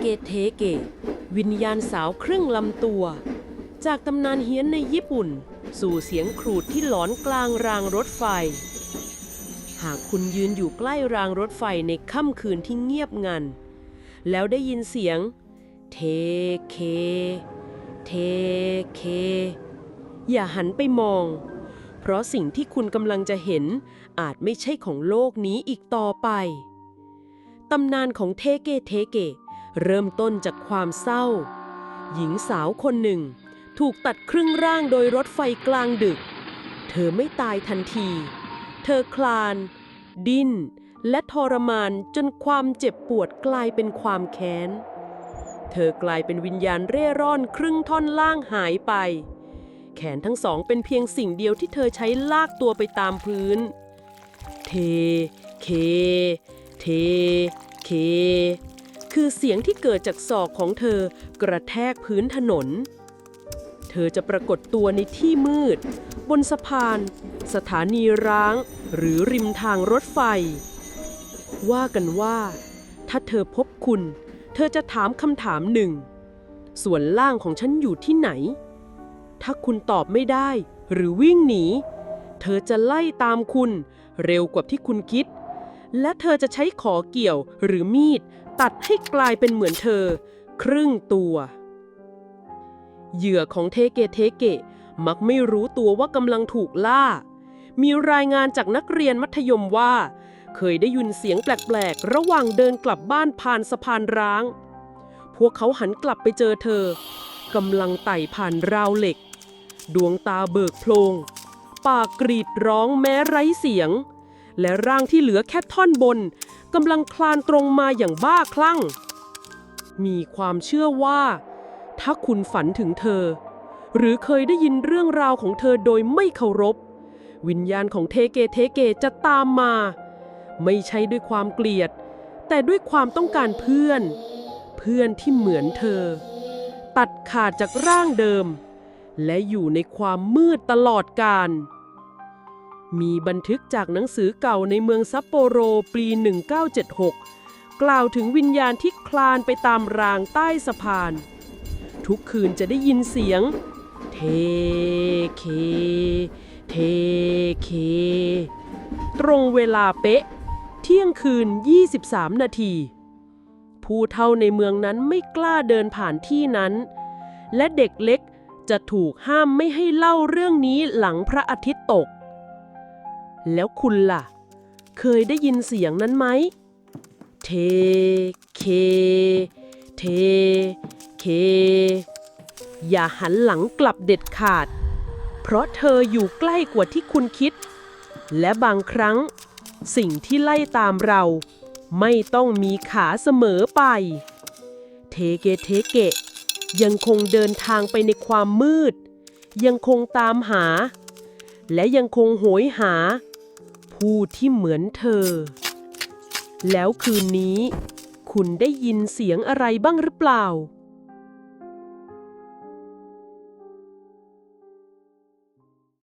เกเทเก วิญญาณสาวครึ่งลำตัว จากตำนานเฮียนในญี่ปุ่น สู่เสียงครูดที่หลอนกลางรางรถไฟ หากคุณยืนอยู่ใกล้รางรถไฟในค่ำคืนที่เงียบงัน แล้วได้ยินเสียง เทเค เทเค อย่าหันไปมอง เพราะสิ่งที่คุณกำลังจะเห็นอาจไม่ใช่ของโลกนี้อีกต่อไปตำนานของเทเกเทเก เริ่มต้นจากความเศร้า หญิงสาวคนหนึ่ง ถูกตัดครึ่งร่างโดยรถไฟกลางดึก เธอไม่ตายทันที เธอคลาน ดิ้น และทรมานจนความเจ็บปวดกลายเป็นความแค้น เธอกลายเป็นวิญญาณเร่ร่อนครึ่งท่อนล่างหายไป แขนทั้งสองเป็นเพียงสิ่งเดียวที่เธอใช้ลากตัวไปตามพื้น เท เค เท เค คือเสียงที่เกิดจากศอกของเธอกระแทกพื้นถนน เธอจะปรากฏตัวในที่มืด บนสะพาน สถานีร้าง หรือริมทางรถไฟ ว่ากันว่า ถ้าเธอพบคุณ เธอจะถามคำถามหนึ่ง ส่วนล่างของฉันอยู่ที่ไหน ถ้าคุณตอบไม่ได้ หรือวิ่งหนี เธอจะไล่ตามคุณ เร็วกว่าที่คุณคิด และเธอจะใช้ขอเกี่ยวหรือมีด ตัดให้กลายเป็นเหมือนเธอ ครึ่งตัว เหยื่อของเทเกเทเกะมักไม่รู้ตัวว่ากำลังถูกล่า มีรายงานจากนักเรียนมัธยมว่า เคยได้ยินเสียงแปลกๆ ระหว่างเดินกลับบ้านผ่านสะพานร้าง พวกเขาหันกลับไปเจอเธอกำลังไต่ผ่านราวเหล็ก ดวงตาเบิกโพลง ปากกรีดร้องแม้ไร้เสียง และร่างที่เหลือแค่ท่อนบนกำลังคลานตรงมาอย่างบ้าคลั่ง มีความเชื่อว่า ถ้าคุณฝันถึงเธอ หรือเคยได้ยินเรื่องราวของเธอโดยไม่เคารพ วิญญาณของเทเกเทเกจะตามมา ไม่ใช่ด้วยความเกลียด แต่ด้วยความต้องการเพื่อน เพื่อนที่เหมือนเธอ ตัดขาดจากร่างเดิม และอยู่ในความมืดตลอดกาล มีบันทึกจากหนังสือเก่าในเมืองซัปโปโรปี 1976 กล่าวถึงวิญญาณที่คลานไปตามรางใต้สะพาน ทุกคืนจะได้ยินเสียง เทเค เทเค ตรงเวลาเป๊ะ เที่ยงคืน 23 นาที ผู้เท่าในเมืองนั้นไม่กล้าเดินผ่านที่นั้น และเด็กเล็กจะถูกห้ามไม่ให้เล่าเรื่องนี้หลังพระอาทิตย์ตก แล้วคุณล่ะ เคยได้ยินเสียงนั้นไหม เท เค เท เค อย่าหันหลังกลับเด็ดขาด เพราะเธออยู่ใกล้กว่าที่คุณคิด และบางครั้ง สิ่งที่ไล่ตามเรา ไม่ต้องมีขาเสมอไป เทเกเทเกะยังคงเดินทางไปในความมืด ยังคงตามหา และยังคงโหยหา ผู้ที่เหมือนเธอ แล้วคืนนี้ คุณได้ยินเสียงอะไรบ้างหรือเปล่า